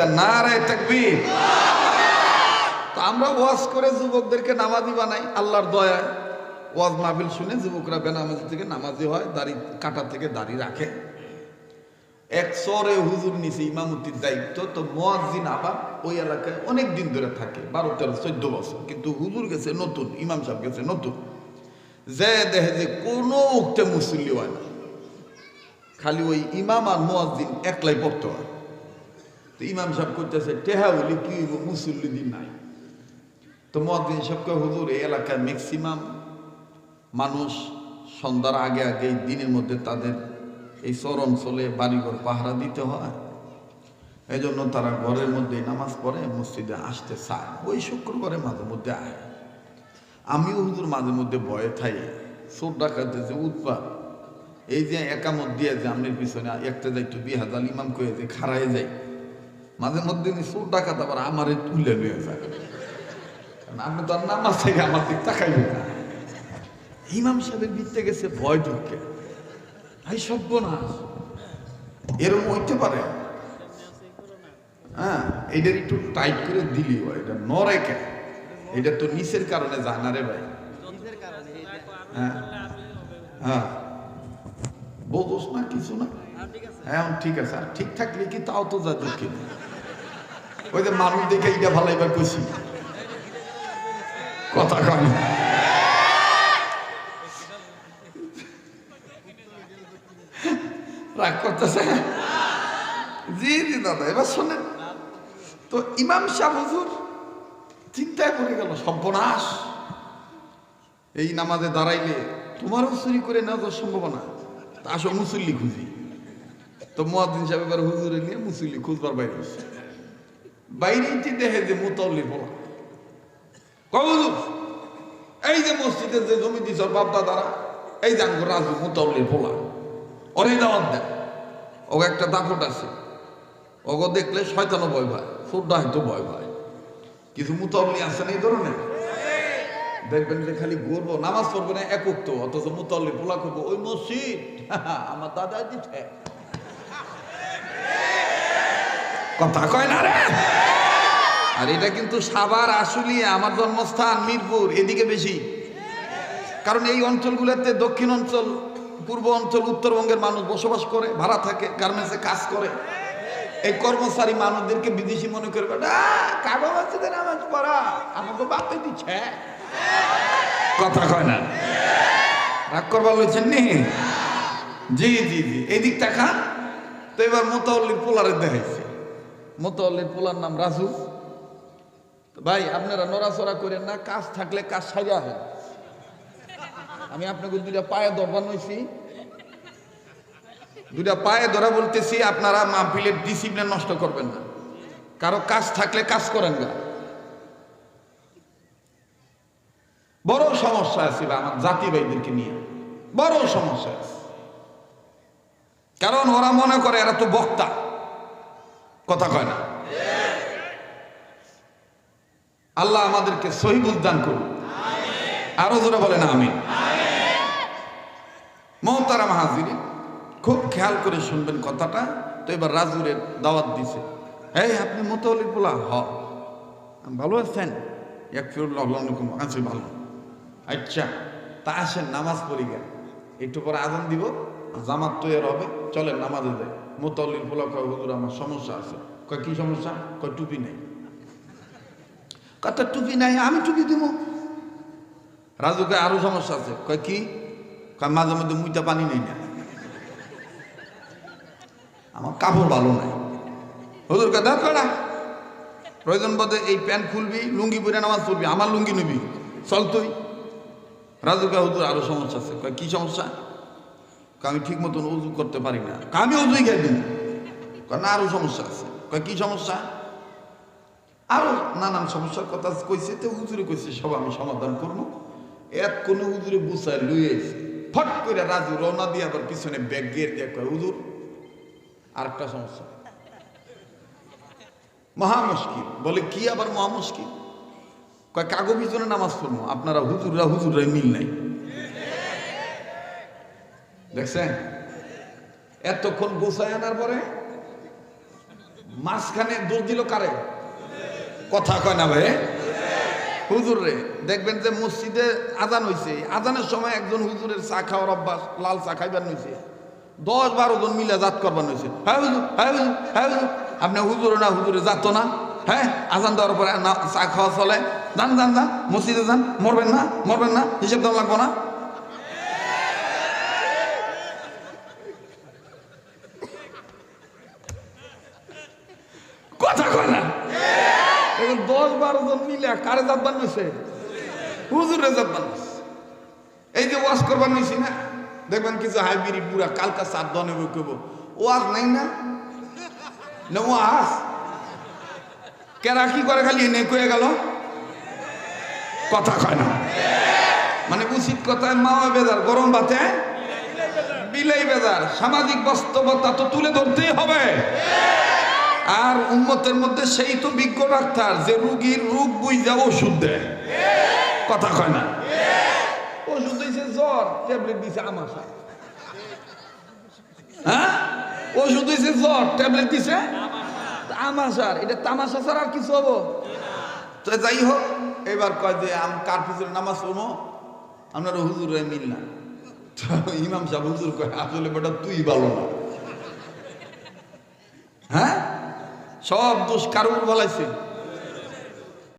দেন না রে তাকবীর। তো আমরা ওয়াজ করে যুবকদেরকে নামাজি বানাই, আল্লাহর দয়ায়। ওয়াজ মাহফিল শুনে যুবকরা বেনামাজি থেকে নামাজি হয়, দাড়ি কাটা থেকে দাড়ি রাখে। এক সরে হুজুর নিছে ইমামতির দায়িত্ব, তো মোয়াজ্জিন আবার ওই এলাকায় অনেক দিন ধরে থাকে, বারো, তেরো, চোদ্দ বছর। কিন্তু হুজুর গেছে নতুন, ইমাম সাহেব গেছে নতুন। যে দেখে যে কোনো উক্তে মুসল্লি হয় না। খালি ওই ইমাম আর মোয়াজ্জিন একলাই পড়তে হয়। তো ইমাম সাহেব করতেছে টেহা কি হইব? মুসল্লি দিন নাই। তো মোয়াজ্জিন সাহেবকে হুজুর, এই এলাকায় ম্যাক্সিমাম মানুষ সন্ধ্যার আগে আগে দিনের মধ্যে তাদের এই চর অঞ্চলে বাড়িঘর পাহারা দিতে হয়। এই জন্য তারা ঘরের মধ্যে নামাজ পড়ে, মসজিদে আসতে চায় ওই শুক্রবারে মাঝে মধ্যে আয়। আমিও হুজুর মাঝে মধ্যে ভয়ে থাই। চোর ডাকাতে যে উৎপাত। এই যে একামত দিয়ে যে আমনের পিছনে একটা যাইতো বিয়ে হাজার ইমাম কয়ে যে খাড়াই যায় মাঝে মধ্যে নি চোর ডাকাত আবার আমারে তুলে নিয়ে যায়। আপনি তো আর নামাজ থেকে আমার দিক তাকাইবে না। ইমাম সাহেবের ভিতরে গেছে ভয় ঢুকে। ভাই, সর্বনাশ। এরকম হইতে পারে? হ্যাঁ এটার একটু টাইট করে দিলি হয় এটা নরে কে? এটা তো নিচের কারণে যায় না রে ভাই। হ্যাঁ হ্যাঁ। না, কিছু না। হ্যাঁ ঠিক আছে। আর ঠিক থাকলে কি তাও তো যা দক্ষিণ ওই যে মানুষ দেখে এইটা কথা রাগ করতেছে? জি জি, দাদা, এবার শোনেন। তো ইমাম শাহ হুজুর চিন্তায় পড়ে গেল, সর্বনাশ। এই নামাজে দাঁড়াইলে তোমারও চুরি করে নেওয়া যাওয়ার সম্ভাবনা। তা আসো মুসল্লি খুঁজি। তো মোয়াদ্দিন সাহেব এবার হুজুরে নিয়ে মুসল্লি খুঁজবার বাইরে বাইরেই দেখে যে মুতল্লি বলা কবুজুর এই যে মসজিদে যে জমি দিছ বাপ দাদারা এই যে আঙ্গুর রাজু মুতল্লির পোলা অনেক দাওয়াত দেয় ও একটা দাপট আছে। ওগো দেখলে শয়তানো ভয় পায়, সুরটা হয়তো ভয় পায়। কিছু মুতল্লি আছে না এই ধরনের? দেখবেন যে খালি ঘুরবো, নামাজ পড়বে না একক তো অথচ মুতল্লি পোলা করব ওই মসজিদ, আমার দাদা দিচ্ছে কথা কয় না রে? আর এটা কিন্তু সাবার আশুলিয়া, আমার জন্মস্থান মিরপুর, এদিকে বেশি। কারণ এই অঞ্চলগুলোতে দক্ষিণ অঞ্চল, পূর্ব অঞ্চল, উত্তরবঙ্গের মানুষ বসবাস করে, ভাড়া থাকে গার্মেন্টসে কাজ করে। এই কর্মচারী মানুষদেরকে বিদেশি মনে করবে না কাগো মসজিদে নামাজ পড়া। আমাকে বাপে দিচ্ছে। কথা কয় না। রাগ করবার লইছেন নি? জি জি জি। এদিক তাকান তো এবার মোতাল্লির পোলারে দেখাইছে। মোতাল্লির পোলার নাম রাজু। ভাই, আপনারা নড়াচড়া করেন না, কাজ থাকলে কাজ সাজা হয় আমি আপনাকে দুইটা পায়ে দরবার দুইটা পায়ে ধরা বলতেছি, আপনারা মাহফিলের ডিসিপ্লিন নষ্ট করবেন না। কারও কাজ থাকলে কাজ করেন না। বড় সমস্যা ছিল আমার জাতি ভাইদেরকে নিয়ে। বড় সমস্যা আছে। কারণ ওরা মনে করে এরা তো বক্তা। কথা কয় না? আল্লাহ আমাদেরকে সহিবুল দান করুন। আরও জোরে বলেন আমি মহতারা মাহাজিরে খুব খেয়াল করে শুনবেন কথাটা। তো এবার রাজুরের দাওয়াত দিছে। এই, আপনি মোতালির বলা হ। ভালো আছেন? এক ফিরুল্লাহম আছি, ভালো। আচ্ছা তা আসেন, নামাজ পড়ি গেল। একটু পরে আজান দিব, জামাত তৈরি হবে। চলেন নামাজে যাই। মোতাল্লির পোলা কয়, হুজুর, আমার সমস্যা আছে। কয়, কি সমস্যা? কয়, টুপি নেই। কত টুপি নাই, আমি টুপি দিব রাজুকে আরও সমস্যা আছে। কয় কি? কয় মাঝে মধ্যে মুইটা পানি নেই না। আমার কাপড় ভালো নাই। হুজুর কে দেখ না প্রয়োজন বোধে এই প্যান্ট খুলবি, লুঙ্গি পরে নামাজ পড়বি আমার লুঙ্গি নিবি। চল তুই। রাজুকে হুজুর আরও সমস্যা আছে। কয়, কি সমস্যা? আমি ঠিক মতন উজু করতে পারি না। আমি উজুই খাই দিই না আরও সমস্যা আছে। কয়, কি সমস্যা? আরও নানান সমস্যার কথা কইছে তো হুজুরে কইছে, সব আমি সমাধান করব। এক কোনো হুজুরে বুঝায় লুয়ে এসে ফট করে রাজু রওনা দিয়ে আবার পিছনে ব্যাগ গিয়ে দিয়ে কয়, হুজুর, আরেকটা সমস্যা। মহা মুশকিল। বলে, কি আবার মহা মুশকিল? কয়, কাগো পিছনে নামাজ পড়ব। আপনারা হুজুররা হুজুররা মিল নাই। দেখছেন? এতক্ষণ গোসাই আনার পরে মাঝখানে দোষ দিল কারে? কথা কয় না ভাই? হুজুর রে, দেখবেন যে মসজিদে আজান হইছে। আজানের সময় একজন হুজুরের চা খাওয়ার অভ্যাস, লাল চা খাইবার হইছে। দশ বারো জন মিলে জাত করবার হয়েছে হ্যাঁ হ্যাঁ হ্যাঁ আপনি হুজুর না হুজুরে যাত না হ্যাঁ? আজান দেওয়ার পরে চা খাওয়া চলে। যান যান যান, মসজিদে যান। মরবেন না মরবেন না, হিসেব দেওয়া লাগবো না কথা কয় না এখন দশ বারো জন মিলে কারে জাত বানিয়েছে হুজুরে জাত বানিয়েছে এই যে ওয়াশ করবার নিছি না? দেখবেন কিছু হাইব্রিড পুরা কালকা সাত দনে বই কব ওয়াজ নাই না? না, ওয়াজ। কেরা কি করে খালি এনে কয়ে গেল? কথা কয় না। মানে উচিত কথায় মাওয়া বেজার, গরম ভাতে? বিলাই বেজার। সামাজিক বাস্তবতা তো তুলে ধরতেই হবে। আর উন্মতের মধ্যে সেই তো বিজ্ঞ ডাক্তার যে রুগীর রোগ বুঝা ওষুধ দেয়। কথা কয় না? ওষুধ দিয়েছে জ্বর, ট্যাবলেট দিয়েছে আমাশা হ্যাঁ? ওষুধ দিয়েছে জ্বর, ট্যাবলেট দিছে আমাশার এটা তামাশা ছাড়া আর কিছু হব? তো যাই হোক, এবার কয় যে, আম, কার পিছনে নামাজ পড়ব? আপনার হুজুর মিল না। ইমাম সাহেব হুজুর কয়, আসলে বেটা, তুই ভালো না। হ্যাঁ? সব দোষ কারোর বলাইছে